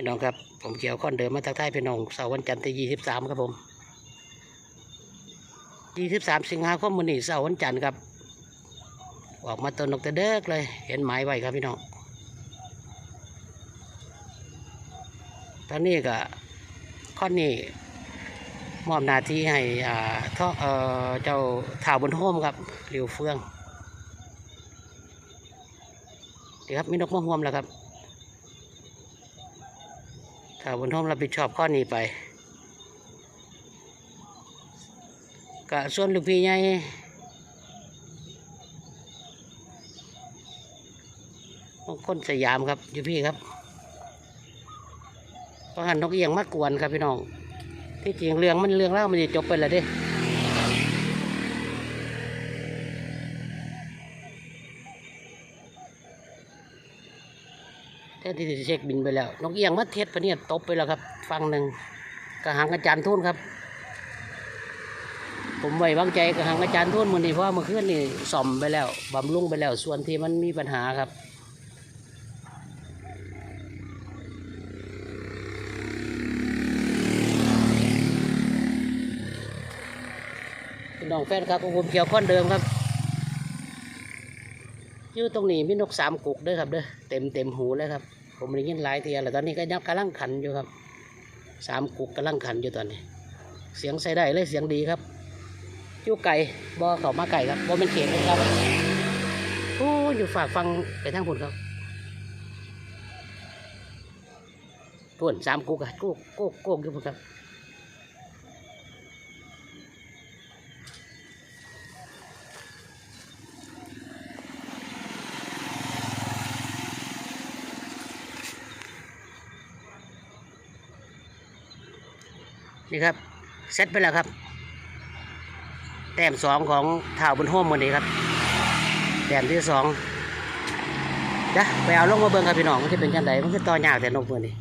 พี่น้องครับ ผมเกี่ยวข้อนเดิมมาทักทายพี่น้องเสาร์วันจันทร์ที่ยี่สิบสามครับผมยี่สิบสามสิงหาคมวันนี้เสาร์วันจันทร์ครับ ออกมาต้นนกตะเด็กเลย เห็นหมายไว้ครับพี่น้องตอนนี้ก็ข้อนี้มอบหน้าที่ให้อ่าท่อเอ่อเจ้าถ่าวบนโฮมครับเหลิวเฟืองดีครับมีนกมะฮวมแล้วครับ ถ้าบนท้องรับผิดชอบข้อนี้ไปกะส่วนลูกพี่ใหญ่คนสยามครับอยู่พี่ครับเพราะหันนกเอียงมากวนครับพี่น้อง ที่จริงเรื่องมันเรื่องเล่ามันจะจบไปแล้วเด้ แท้ที่จะเช็คบินไปแล้ว นกเอียงมาเทศปะเนี่ยตบไปแล้วครับ ฟังหนึ่งกระหังอาจารย์ทุ่นครับ ผมไว้วางใจกระหังอาจารย์ทุ่นมือนี้เพราะว่าเมื่อคืนนี่ซ่อมไปแล้วบำรุงไปแล้ว ส่วนที่มันมีปัญหาครับน้องแฟนครับผมเขียวข้อนเดิมครับ อยู่ตรงนี้มีนกสามกุกเด้วยครับเด้อเต็มเต็มหูเลยครับ ผมได้ยินหลายเทียแล้วตอนนี้ก็ยังกำลังขันอยู่ครับสามกุกกำลังขันอยู่ตอนนี้ เสียงใส่ได้เลยเสียงดีครับยู่ไก่บ่เขามาไก่ครับบ่เป็นเขตเลยครับโอ้อยู่ฝากฟังไปทางพุ่นครับพุ่นสามกุกอะกุกกุกกุกอยู่พุ่นครับ นี่ครับเซตไปแล้วครับ แต้มสองของท่าวบนห้อมวันนี้ครับ แต้มที่สองเดี๋ยวไปเอาลงมาเบิ้งครับพี่น้องมันจะเป็นจังไดมันคือต่อยากแต่นกมือนี่